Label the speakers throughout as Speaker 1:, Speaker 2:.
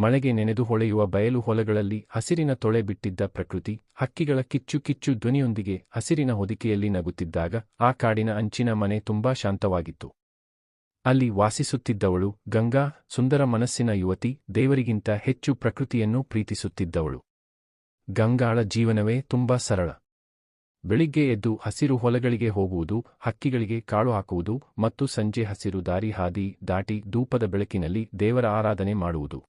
Speaker 1: ಮಳೆಗೆ ನೆನೆದು ಹೊಳೆಯುವ ಬಯಲು ಹೊಲಗಳಲ್ಲಿ ಹಸಿರಿನ ತೊಳೆ ಬಿಟ್ಟಿದ್ದ ಪ್ರಕೃತಿ, ಹಕ್ಕಿಗಳ ಕಿಚ್ಚು ಕಿಚ್ಚು ಧ್ವನಿಯೊಂದಿಗೆ ಹಸಿರಿನ ಹೊದಿಕೆಯಲ್ಲಿ ನಗುತ್ತಿದ್ದಾಗ ಆ ಕಾಡಿನ ಅಂಚಿನ ಮನೆ ತುಂಬಾ ಶಾಂತವಾಗಿತ್ತು. ಅಲ್ಲಿ ವಾಸಿಸುತ್ತಿದ್ದವಳು ಗಂಗಾ, ಸುಂದರ ಮನಸ್ಸಿನ ಯುವತಿ, ದೇವರಿಗಿಂತ ಹೆಚ್ಚು ಪ್ರಕೃತಿಯನ್ನು ಪ್ರೀತಿಸುತ್ತಿದ್ದವಳು. ಗಂಗಾಳ ಜೀವನವೇ ತುಂಬಾ ಸರಳ. ಬೆಳಿಗ್ಗೆ ಎದ್ದು ಹಸಿರು ಹೊಲಗಳಿಗೆ ಹೋಗುವುದು, ಹಕ್ಕಿಗಳಿಗೆ ಕಾಳು ಹಾಕುವುದು ಮತ್ತು ಸಂಜೆ ಹಸಿರು ದಾರಿ ಹಾದಿ ದಾಟಿ ಧೂಪದ ಬೆಳಕಿನಲ್ಲಿ ದೇವರ ಆರಾಧನೆ ಮಾಡುವುದು.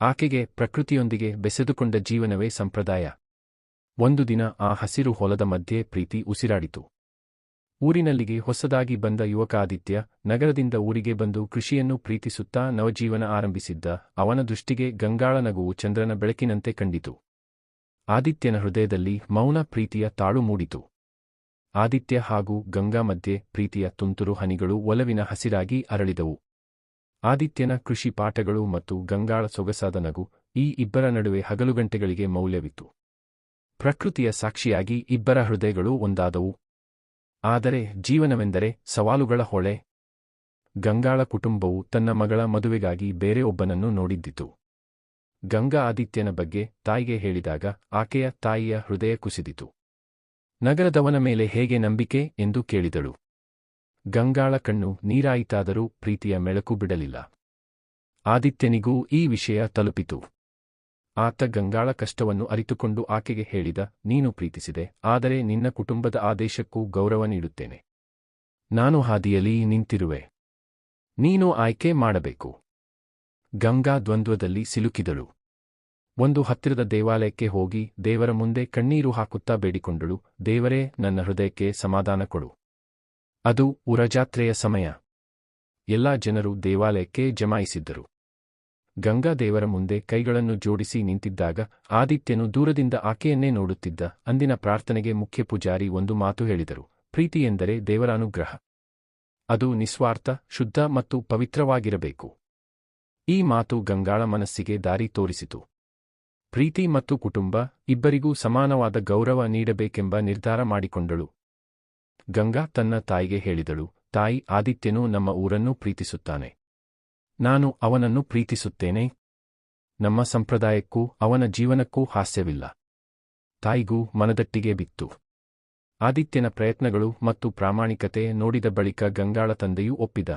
Speaker 1: ಆಕೆಗೆ ಪ್ರಕೃತಿಯೊಂದಿಗೆ ಬೆಸೆದುಕೊಂಡ ಜೀವನವೇ ಸಂಪ್ರದಾಯ. ಒಂದು ದಿನ ಆ ಹಸಿರು ಹೊಲದ ಮಧ್ಯೆ ಪ್ರೀತಿ ಉಸಿರಾಡಿತು. ಊರಿನಲ್ಲಿಗೆ ಹೊಸದಾಗಿ ಬಂದ ಯುವಕ ಆದಿತ್ಯ ನಗರದಿಂದ ಊರಿಗೆ ಬಂದು ಕೃಷಿಯನ್ನು ಪ್ರೀತಿಸುತ್ತಾ ನವಜೀವನ ಆರಂಭಿಸಿದ್ದ ಅವನ ದೃಷ್ಟಿಗೆ ಗಂಗಾಳ ನಗುವು ಚಂದ್ರನ ಬೆಳಕಿನಂತೆ ಕಂಡಿತು. ಆದಿತ್ಯನ ಹೃದಯದಲ್ಲಿ ಮೌನ ಪ್ರೀತಿಯ ತಾಳು ಮೂಡಿತು. ಆದಿತ್ಯ ಹಾಗೂ ಗಂಗಾ ಮಧ್ಯೆ ಪ್ರೀತಿಯ ತುಂತುರು ಹನಿಗಳು ಒಲವಿನ ಹಸಿರಾಗಿ ಅರಳಿದವು. ಆದಿತ್ಯನ ಕೃಷಿ ಪಾಠಗಳು ಮತ್ತು ಗಂಗಾಳ ಸೊಗಸಾದ ನಗು ಈ ಇಬ್ಬರ ನಡುವೆ ಹಗಲುಗಂಟೆಗಳಿಗೆ ಮೌಲ್ಯವಿತ್ತು. ಪ್ರಕೃತಿಯ ಸಾಕ್ಷಿಯಾಗಿ ಇಬ್ಬರ ಹೃದಯಗಳು ಒಂದಾದವು. ಆದರೆ ಜೀವನವೆಂದರೆ ಸವಾಲುಗಳ ಹೊಳೆ. ಗಂಗಾಳ ಕುಟುಂಬವು ತನ್ನ ಮಗಳ ಮದುವೆಗಾಗಿ ಬೇರೆ ಒಬ್ಬನನ್ನು ನೋಡಿದ್ದಿತು. ಗಂಗಾ ಆದಿತ್ಯನ ಬಗ್ಗೆ ತಾಯಿಗೆ ಹೇಳಿದಾಗ ಆಕೆಯ ತಾಯಿಯ ಹೃದಯ ಕುಸಿದಿತು. ನಗರದವನ ಮೇಲೆ ಹೇಗೆ ನಂಬಿಕೆ ಎಂದು ಕೇಳಿದಳು. ಗಂಗಾಳ ಕಣ್ಣು ನೀರಾಯಿತಾದರೂ ಪ್ರೀತಿಯ ಮೆಳಕು ಬಿಡಲಿಲ್ಲ. ಆದಿತ್ಯನಿಗೂ ಈ ವಿಷಯ ತಲುಪಿತು. ಆತ ಗಂಗಾಳ ಕಷ್ಟವನ್ನು ಅರಿತುಕೊಂಡು ಆಕೆಗೆ ಹೇಳಿದ, ನೀನು ಪ್ರೀತಿಸಿದೆ, ಆದರೆ ನಿನ್ನ ಕುಟುಂಬದ ಆದೇಶಕ್ಕೂ ಗೌರವ ನೀಡುತ್ತೇನೆ. ನಾನು ಹಾದಿಯಲ್ಲಿ ನಿಂತಿರುವೆ. ನೀನು ಆಯ್ಕೆ ಮಾಡಬೇಕು. ಗಂಗಾ ದ್ವಂದ್ವದಲ್ಲಿ ಸಿಲುಕಿದಳು. ಒಂದು ಹತ್ತಿರದ ದೇವಾಲಯಕ್ಕೆ ಹೋಗಿ ದೇವರ ಮುಂದೆ ಕಣ್ಣೀರು ಹಾಕುತ್ತಾ ಬೇಡಿಕೊಂಡಳು, ದೇವರೇ, ನನ್ನ ಹೃದಯಕ್ಕೆ ಸಮಾಧಾನ ಕೊಡು. ಅದು ಉರಜಾತ್ರೆಯ ಸಮಯ. ಎಲ್ಲಾ ಜನರು ದೇವಾಲಯಕ್ಕೆ ಜಮಾಯಿಸಿದ್ದರು. ಗಂಗಾ ದೇವರ ಮುಂದೆ ಕೈಗಳನ್ನು ಜೋಡಿಸಿ ನಿಂತಿದ್ದಾಗ ಆದಿತ್ಯನು ದೂರದಿಂದ ಆಕೆಯನ್ನೇ ನೋಡುತ್ತಿದ್ದ. ಅಂದಿನ ಪ್ರಾರ್ಥನೆಗೆ ಮುಖ್ಯ ಪೂಜಾರಿ ಒಂದು ಮಾತು ಹೇಳಿದರು. ಪ್ರೀತಿ ಎಂದರೆ ದೇವರ ಅದು ನಿಸ್ವಾರ್ಥ, ಶುದ್ಧ ಮತ್ತು ಪವಿತ್ರವಾಗಿರಬೇಕು. ಈ ಮಾತು ಗಂಗಾಳ ಮನಸ್ಸಿಗೆ ದಾರಿ ತೋರಿಸಿತು. ಪ್ರೀತಿ ಮತ್ತು ಕುಟುಂಬ ಇಬ್ಬರಿಗೂ ಸಮಾನವಾದ ಗೌರವ ನೀಡಬೇಕೆಂಬ ನಿರ್ಧಾರ ಮಾಡಿಕೊಂಡಳು. ಗಂಗಾ ತನ್ನ ತಾಯಿಗೆ ಹೇಳಿದಳು, ತಾಯಿ, ಆದಿತ್ಯನು ನಮ್ಮ ಊರನ್ನು ಪ್ರೀತಿಸುತ್ತಾನೆ. ನಾನು ಅವನನ್ನು ಪ್ರೀತಿಸುತ್ತೇನೆ. ನಮ್ಮ ಸಂಪ್ರದಾಯಕ್ಕೂ ಅವನ ಜೀವನಕ್ಕೂ ಹಾಸ್ಯವಿಲ್ಲ. ತಾಯಿಗೂ ಮನದಟ್ಟಿಗೆ ಬಿತ್ತು. ಆದಿತ್ಯನ ಪ್ರಯತ್ನಗಳು ಮತ್ತು ಪ್ರಾಮಾಣಿಕತೆ ನೋಡಿದ ಬಳಿಕ ಗಂಗಾಳ ತಂದೆಯೂ ಒಪ್ಪಿದ.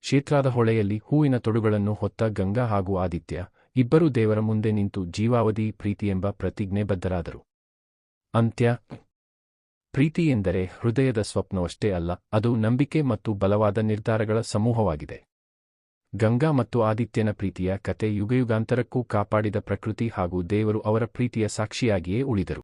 Speaker 1: ಕ್ಷೇತ್ರಾದ ಹೊಳೆಯಲ್ಲಿ ಹೂವಿನ ತೊಡುಗಳನ್ನು ಹೊತ್ತ ಗಂಗಾ ಹಾಗೂ ಆದಿತ್ಯ ಇಬ್ಬರೂ ದೇವರ ಮುಂದೆ ನಿಂತು ಜೀವಾವಧಿ ಪ್ರೀತಿಯೆಂಬ ಪ್ರತಿಜ್ಞೆ ಬದ್ಧರಾದರು ಅಂತ್ಯ. ಪ್ರೀತಿ ಎಂದರೆ ಹೃದಯದ ಸ್ವಪ್ನವಷ್ಟೇ ಅಲ್ಲ, ಅದು ನಂಬಿಕೆ ಮತ್ತು ಬಲವಾದ ನಿರ್ಧಾರಗಳ ಸಮೂಹವಾಗಿದೆ. ಗಂಗಾ ಮತ್ತು ಆದಿತ್ಯನ ಪ್ರೀತಿಯ ಕತೆ ಯುಗಯುಗಾಂತರಕ್ಕೂ ಕಾಪಾಡಿದ ಪ್ರಕೃತಿ ಹಾಗೂ ದೇವರು ಅವರ ಪ್ರೀತಿಯ ಸಾಕ್ಷಿಯಾಗಿಯೇ ಉಳಿದರು.